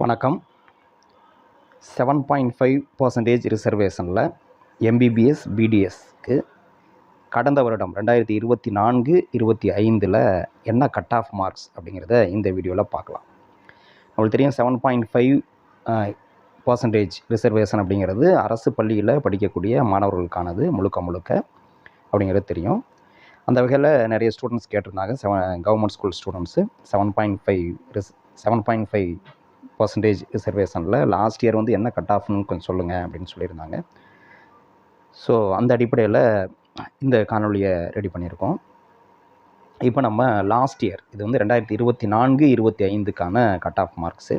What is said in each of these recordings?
வணக்கம். Seven point five percentage ரிசர்வேஷனில் MBBS பிடிஎஸ்க்கு கடந்த வருடம் ரெண்டாயிரத்தி இருபத்தி நான்கு இருபத்தி ஐந்தில் என்ன கட் ஆஃப் மார்க்ஸ் அப்படிங்கிறத இந்த வீடியோவில் பார்க்கலாம். உங்களுக்கு தெரியும் seven point five percentage reservation அப்படிங்கிறது அரசு பள்ளியில் படிக்கக்கூடிய மாணவர்களுக்கானது முழுக்க முழுக்க அப்படிங்கிறது தெரியும். அந்த வகையில் நிறைய ஸ்டூடெண்ட்ஸ் கேட்டிருந்தாங்க. Seven government school students seven point five ரிஸ் செவன் பாயிண்ட் ஃபைவ் பர்சன்டேஜ் ரிசர்வேஷனில் லாஸ்ட் இயர் வந்து என்ன கட் ஆஃப்னு கொஞ்சம் சொல்லுங்கள் அப்படின்னு சொல்லியிருந்தாங்க. ஸோ அந்த அடிப்படையில் இந்த காணொலியை ரெடி பண்ணியிருக்கோம். இப்போ நம்ம லாஸ்ட் இயர் இது வந்து ரெண்டாயிரத்தி இருபத்தி நான்கு இருபத்தி ஐந்துக்கான கட் ஆஃப் மார்க்ஸு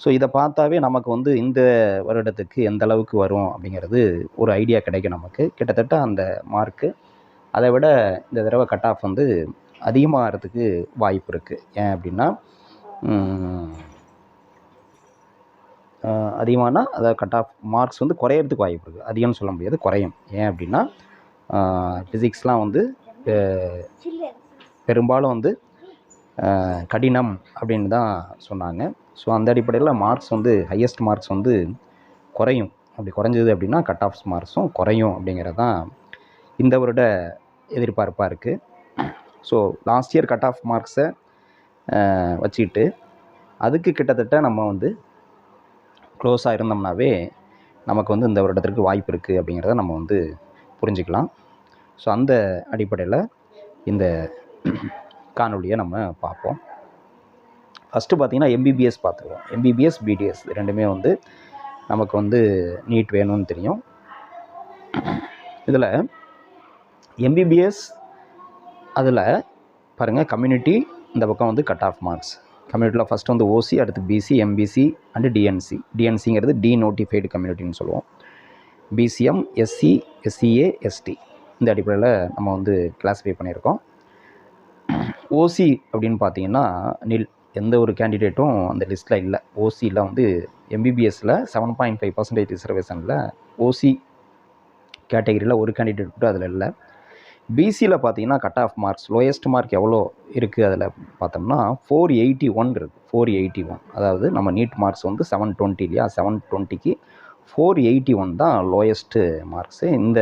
ஸோ இதை பார்த்தாவே நமக்கு வந்து இந்த வருடத்துக்கு எந்த அளவுக்கு வரும் அப்படிங்கிறது ஒரு ஐடியா கிடைக்கும் நமக்கு. கிட்டத்தட்ட அந்த மார்க்கு அதை விட இந்த தடவை கட் ஆஃப் வந்து அதிகமாகிறதுக்கு வாய்ப்பு இருக்குது ஏன் அப்படின்னா அதிகமானா அதாவது கட் ஆஃப் மார்க்ஸ் வந்து குறையிறதுக்கு வாய்ப்பு இருக்குது அதிகம்னு சொல்ல முடியாது குறையும். ஏன் அப்படின்னா ஃபிசிக்ஸ்லாம் வந்து பெரும்பாலும் வந்து கடினம் அப்படின்னு தான் சொன்னாங்க. ஸோ அந்த அடிப்படையில் மார்க்ஸ் வந்து ஹையஸ்ட் மார்க்ஸ் வந்து குறையும். அப்படி குறைஞ்சது அப்படின்னா கட் ஆஃப் மார்க்ஸும் குறையும் அப்படிங்கிறது தான் இந்த வருட எதிர்பார்ப்பாக இருக்குது so last year cut off மார்க்ஸை வச்சுக்கிட்டு அதுக்கு கிட்டத்தட்ட நம்ம வந்து க்ளோஸாக இருந்தோம்னாவே நமக்கு வந்து இந்த வருடத்திற்கு வாய்ப்பு இருக்குது அப்படிங்கிறத நம்ம வந்து புரிஞ்சுக்கலாம். ஸோ அந்த அடிப்படையில் இந்த காணொலியை நம்ம பார்ப்போம். ஃபஸ்ட்டு பார்த்திங்கன்னா எம்பிபிஎஸ் பார்த்துருவோம் எம்பிபிஎஸ் பிடிஎஸ் ரெண்டுமே வந்து நமக்கு வந்து நீட் வேணும்னு தெரியும். இதில் எம்பிபிஎஸ் அதில் பாருங்கள் கம்யூனிட்டி இந்த பக்கம் வந்து கட் ஆஃப் மார்க்ஸ் கம்யூனிட்டியில் ஃபஸ்ட்டு வந்து ஓசி அடுத்து பிசி எம்பிசி அண்டு டிஎன்சி டிஎன்சிங்கிறது டி நோட்டிஃபைடு கம்யூனிட்டின்னு சொல்லுவோம். பிசிஎம் எஸ்சி எஸ்சிஏ எஸ்டி இந்த அடிப்படையில் நம்ம வந்து கிளாஸிஃபை பண்ணியிருக்கோம். ஓசி அப்படின்னு பார்த்தீங்கன்னா நில் எந்த ஒரு கேண்டிடேட்டும் அந்த லிஸ்ட்டில் இல்லை. ஓசியில் வந்து எம்பிபிஎஸ்சில் செவன் பாயிண்ட் ஃபைவ் பர்சன்டேஜ் ரிசர்வேஷனில் ஓசி கேட்டகரியில் ஒரு கேண்டிடேட் கூட அதில் இல்லை. பிசியில் பார்த்தீங்கன்னா cut off marks lowest mark எவ்வளோ இருக்குது அதில் பார்த்தோம்னா ஃபோர் எயிட்டி ஒன் இருக்குது ஃபோர் எயிட்டி ஒன் அதாவது நம்ம நீட் மார்க்ஸ் வந்து செவன் டுவெண்ட்டி இல்லையா? செவன் டுவெண்ட்டிக்கு ஃபோர் எயிட்டி ஒன் தான் லோயஸ்ட்டு மார்க்ஸு இந்த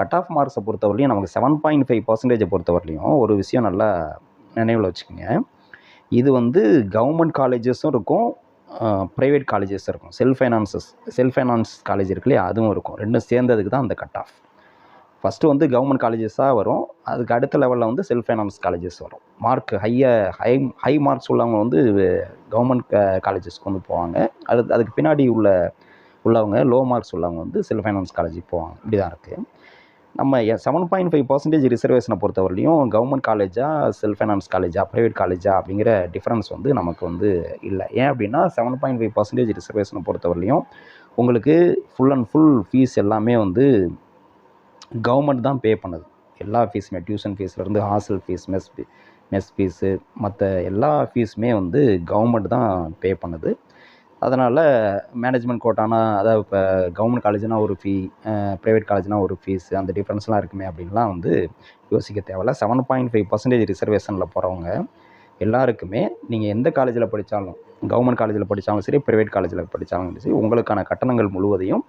கட் ஆஃப் மார்க்ஸை பொறுத்தவரையிலையும் நமக்கு செவன் பாயிண்ட் ஃபைவ் பர்சன்டேஜை பொறுத்தவரையிலையும் ஒரு விஷயம் நல்லா நினைவில் வச்சுக்கோங்க. இது வந்து கவர்மெண்ட் காலேஜஸும் இருக்கும் ப்ரைவேட் காலேஜஸும் இருக்கும் self finances self finance college இருக்கு இல்லையா? அதுவும் இருக்கும். ரெண்டும் சேர்ந்ததுக்கு தான் அந்த கட் ஆஃப் ஃபஸ்ட்டு வந்து கவர்மெண்ட் காலேஜஸாக வரும். அதுக்கு அடுத்த லெவலில் வந்து செல்ஃப் ஃபைனான்ஸ் காலேஜஸ் வரும். மார்க் ஹைய ஹை ஹை மார்க்ஸ் உள்ளவங்க வந்து கவர்மெண்ட் காலேஜஸ்க்கு வந்து போவாங்க. அது அதுக்கு பின்னாடி உள்ள உள்ளவங்க லோ மார்க்ஸ் உள்ளவங்க வந்து செல்ஃப் ஃபைனான்ஸ் காலேஜுக்கு போவாங்க. இப்படி தான் இருக்குது நம்ம செவன் பாயிண்ட் ஃபைவ் பர்சன்டேஜ் ரிசர்வேஷனை பொறுத்தவரையிலையும் கவர்மெண்ட் காலேஜா செல்ஃப் ஃபைனான்ஸ் காலேஜா ப்ரைவேட் காலேஜா அப்படிங்கிற டிஃப்ரென்ஸ் வந்து நமக்கு வந்து இல்லை. ஏன் அப்படின்னா செவன் பாயிண்ட் ஃபைவ் பர்சன்டேஜ் ரிசர்வேஷனை பொறுத்தவரையிலையும் உங்களுக்கு ஃபுல் அண்ட் ஃபுல் ஃபீஸ் எல்லாமே வந்து கவர்மெண்ட் தான் பே பண்ணுது. எல்லா ஃபீஸுமே tuition ஃபீஸ்லேருந்து hostel fees mess mess fees மற்ற எல்லா ஃபீஸுமே வந்து கவர்மெண்ட் தான் பே பண்ணுது. அதனால் மேனேஜ்மெண்ட் கோட்டானா அதாவது இப்போ கவர்மெண்ட் காலேஜ்னால் ஒரு ஃபீ ப்ரைவேட் காலேஜ்னால் ஒரு ஃபீஸ் அந்த டிஃப்ரென்ஸ்லாம் இருக்குமே அப்படின்லாம் வந்து யோசிக்க தேவையில்ல. செவன் பாயிண்ட் ஃபைவ் பர்சன்டேஜ் ரிசர்வேஷனில் போகிறவங்க எல்லாருக்குமே நீங்கள் எந்த காலேஜில் படித்தாலும் கவர்மெண்ட் காலேஜில் படித்தாலும் சரி ப்ரைவேட் காலேஜில் படித்தாலும் சரி உங்களுக்கான கட்டணங்கள் முழுவதையும்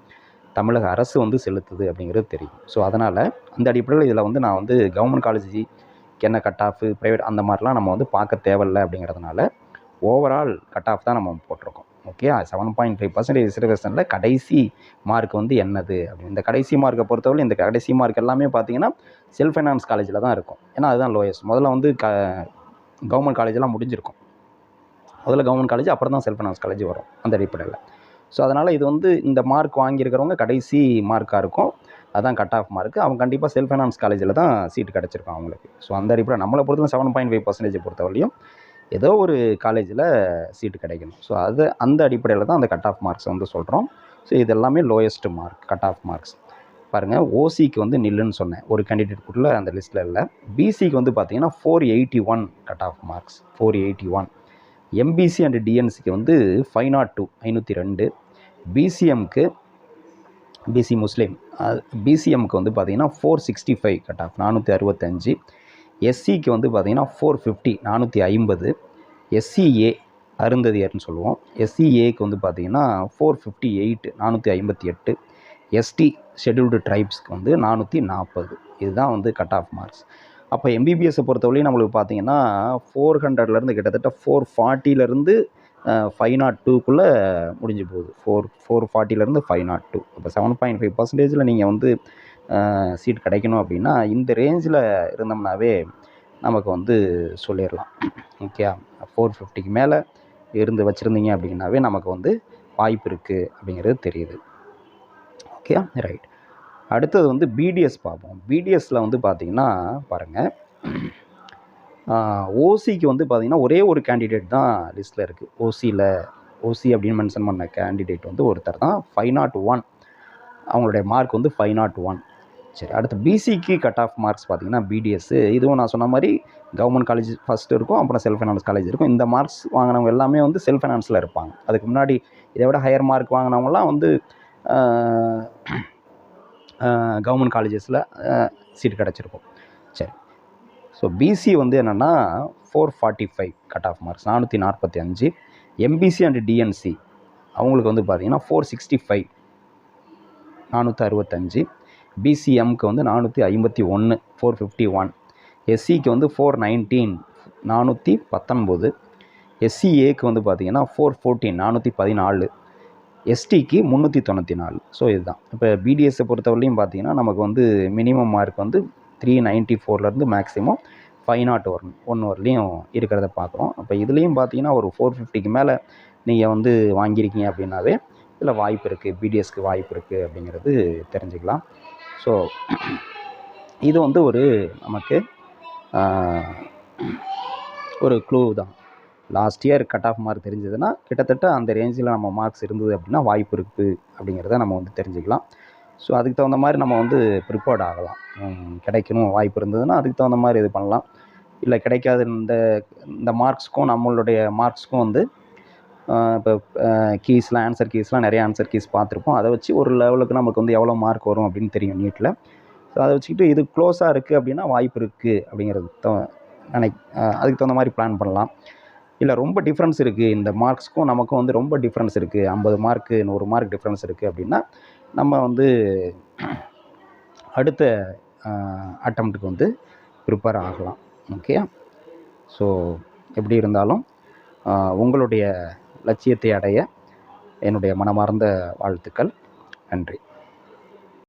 தமிழக அரசு வந்து செலுத்துது அப்படிங்கிறது தெரியும். ஸோ அதனால் அந்த அடிப்படையில் இதில் வந்து நான் வந்து கவர்மெண்ட் காலேஜ் என்ன கட் ஆஃப் ப்ரைவேட் அந்த மாதிரிலாம் நம்ம வந்து பார்க்க தேவையில்லை அப்படிங்கிறதுனால ஓவரால் கட் ஆஃப் தான் நம்ம போட்டிருக்கோம். Okay seven point five percentage ரிசர்வேஷனில் கடைசி மார்க் வந்து என்னது அப்படி இந்த கடைசி மார்க்கை பொறுத்தவரை இந்த கடைசி மார்க் எல்லாமே பார்த்தீங்கன்னா செல்ஃப் ஃபைனான்ஸ் காலேஜில் தான் இருக்கும். ஏன்னா அதுதான் லோயஸ்ட் முதல்ல வந்து க கவர்மெண்ட் காலேஜெலாம் முடிஞ்சிருக்கும். முதல்ல கவர்மெண்ட் காலேஜ் அப்புறம் தான் செல்ஃப் ஃபைனான்ஸ் காலேஜ் வரும் அந்த அடிப்படையில். ஸோ அதனால் இது வந்து இந்த மார்க் வாங்கியிருக்கிறவங்க கடைசி மார்க்காக இருக்கும். அதான் கட் ஆஃப் மார்க் அவங்க கண்டிப்பாக செல்ஃப் ஃபைனான்ஸ் காலேஜில் தான் சீட்டு கிடச்சிருக்கும் அவங்களுக்கு. ஸோ அந்த அடிப்படை நம்மளை பொறுத்தவரை செவன் பாயிண்ட் ஃபைவ் பர்சன்டேஜ் பொறுத்தவரையும் ஏதோ ஒரு காலேஜில் சீட்டு கிடைக்கணும். ஸோ அது அந்த அடிப்படையில் தான் அந்த கட் ஆஃப் மார்க்ஸ் வந்து சொல்கிறோம் ஸோ இது எல்லாமே lowest mark cut off marks பாருங்கள் ஓசிக்கு வந்து நில்லுன்னு சொன்னேன். ஒரு கேண்டிடேட்குள்ளே அந்த லிஸ்ட்டில் இல்லை. பிசிக்கு வந்து பார்த்தீங்கன்னா four eighty one cut off marks four eighty one MBC and டிஎன்சிக்கு வந்து ஃபைவ் நாட் டூ ஐநூற்றி ரெண்டு பிசிஎம்க்கு பிசி முஸ்லீம் பிசிஎம்க்கு வந்து பார்த்தீங்கன்னா four sixty five cut off நானூற்றி அறுபத்தஞ்சு எஸ்சிக்கு வந்து பார்த்தீங்கன்னா ஃபோர் ஃபிஃப்டி நானூற்றி ஐம்பது. எஸ்சிஏ அருந்ததியர்னு சொல்லுவோம். எஸ்சிஏக்கு வந்து பார்த்தீங்கன்னா ஃபோர் ஃபிஃப்டி எயிட் நானூற்றி ஐம்பத்தி எட்டு. எஸ்டி ஷெட்யூல்டு ட்ரைப்ஸ்க்கு வந்து நானூற்றி நாற்பது இதுதான் வந்து கட் ஆஃப் மார்க்ஸ் அப்போ எம்பிபிஎஸ்ஸை பொறுத்தவரையும் நம்மளுக்கு பார்த்தீங்கன்னா ஃபோர் ஹண்ட்ரட்லேருந்து கிட்டத்தட்ட ஃபோர் ஃபார்ட்டிலேருந்து ஃபைவ் நாட் டூக்குள்ளே முடிஞ்சு போகுது. ஃபோர் ஃபோர் ஃபார்ட்டிலேருந்து ஃபைவ் நாட் டூ இப்போ செவன் பாயிண்ட் ஃபைவ் பர்சன்டேஜில் நீங்கள் வந்து சீட் கிடைக்கணும் அப்படின்னா இந்த ரேஞ்சில் இருந்தோம்னாவே நமக்கு வந்து சொல்லிடலாம். ஓகே ஃபோர் ஃபிஃப்டிக்கு மேலே இருந்து வச்சுருந்தீங்க அப்படின்னாவே நமக்கு வந்து வாய்ப்பு இருக்குது அப்படிங்கிறது தெரியுது. ஓகே ரைட் அடுத்தது வந்து பிடிஎஸ் பார்ப்போம். பிடிஎஸ்சில் வந்து பார்த்திங்கன்னா பாருங்கள் ஓசிக்கு வந்து பார்த்திங்கன்னா ஒரே ஒரு கேண்டிடேட் தான் லிஸ்ட்டில் இருக்குது ஓசியில் ஓசி அப்படின்னு மென்ஷன் பண்ண கேண்டிடேட் வந்து ஒருத்தர் தான் ஃபைவ் நாட் ஒன் அவங்களுடைய மார்க் வந்து ஃபைவ் நாட் ஒன் சரி அடுத்து பிசிக்கு கட் ஆஃப் மார்க்ஸ் பார்த்திங்கன்னா பிடிஎஸ் இதுவும் நான் சொன்ன மாதிரி கவர்மெண்ட் காலேஜ் ஃபஸ்ட்டு இருக்கும் அப்புறம் செல்ஃப் ஃபைனான்ஸ் காலேஜ் இருக்கும். இந்த மார்க்ஸ் வாங்கினவங்க எல்லாமே வந்து செல்ஃப் ஃபைனான்ஸில் இருப்பாங்க. அதுக்கு முன்னாடி இதை விட ஹையர் மார்க் வாங்கினவங்கலாம் வந்து கவர்மெண்ட் காலேஜஸில் சீட் கிடச்சிருக்கும். சரி. ஸோ பிசி வந்து என்னென்னா four forty five cut off marks நானூற்றி நாற்பத்தி அஞ்சு. எம்பிசி அண்ட் டிஎன்சி அவங்களுக்கு வந்து பார்த்தீங்கன்னா ஃபோர் சிக்ஸ்டி ஃபைவ் நானூற்றி அறுபத்தஞ்சு பிசிஎம்க்கு வந்து நானூற்றி ஐம்பத்தி ஒன்று ஃபோர் ஃபிஃப்டி ஒன் எஸ்சிக்கு வந்து ஃபோர் நைன்டீன் நானூற்றி பத்தொன்பது. எஸ்சிஏக்கு வந்து பார்த்திங்கன்னா ஃபோர் ஃபோர்டீன் நானூற்றி பதினாலு. எஸ்டிக்கு முந்நூற்றி தொண்ணூற்றி நாலு. ஸோ இதுதான். இப்போ பிடிஎஸ்ஸை பொறுத்தவரையிலையும் பார்த்தீங்கன்னா நமக்கு வந்து மினிமம் மார்க் வந்து three ninety ஃபோர்லேருந்து maximum five naught one one வரலையும் இருக்கிறத பார்க்குறோம். அப்போ இதுலேயும் பார்த்தீங்கன்னா ஒரு ஃபோர் ஃபிஃப்டிக்கு மேலே நீங்கள் வந்து வாங்கியிருக்கீங்க அப்படின்னாவே இதில் வாய்ப்பு இருக்குது பிடிஎஸ்க்கு வாய்ப்பு இருக்குது அப்படிங்கிறது தெரிஞ்சுக்கலாம். ஸோ இது வந்து ஒரு நமக்கு ஒரு க்ளூ தான். Last year cut off mark தெரிஞ்சதுன்னா கிட்டத்தட்ட அந்த ரேஞ்சில் நம்ம மார்க்ஸ் இருந்தது அப்படின்னா வாய்ப்பு இருக்குது அப்படிங்கிறத நம்ம வந்து தெரிஞ்சுக்கலாம். ஸோ அதுக்கு தகுந்த மாதிரி நம்ம வந்து ப்ரிப்பேர்ட் ஆகலாம். கிடைக்கணும் வாய்ப்பு இருந்ததுன்னா அதுக்கு தகுந்த மாதிரி இது பண்ணலாம். இல்லை கிடைக்காத இந்த இந்த மார்க்ஸ்க்கும் நம்மளுடைய மார்க்ஸ்க்கும் வந்து இப்போ கீஸ்லாம் ஆன்சர் கீஸ்லாம் நிறைய ஆன்சர் கீஸ் பார்த்துருப்போம். அதை வச்சு ஒரு லெவலுக்கு நமக்கு வந்து எவ்வளோ மார்க் வரும் அப்படின்னு தெரியும் நீட்டில் ஸோ அதை வச்சுக்கிட்டு இது க்ளோஸாக இருக்குது அப்படின்னா வாய்ப்பு இருக்குது அப்படிங்கிறது நினை அதுக்கு தகுந்த மாதிரி பிளான் பண்ணலாம். இல்லை ரொம்ப டிஃப்ரென்ஸ் இருக்குது இந்த மார்க்ஸ்க்கும் நமக்கும் வந்து ரொம்ப டிஃப்ரென்ஸ் இருக்குது ஐம்பது மார்க்கு நூறு மார்க் டிஃப்ரென்ஸ் இருக்குது அப்படின்னா நம்ம வந்து அடுத்த அட்டம்ப்ட்டுக்கு வந்து ப்ரிப்பேர் ஆகலாம். ஓகே ஸோ எப்படி இருந்தாலும் உங்களுடைய லட்சியத்தை அடைய என்னுடைய மனமார்ந்த வாழ்த்துக்கள். நன்றி.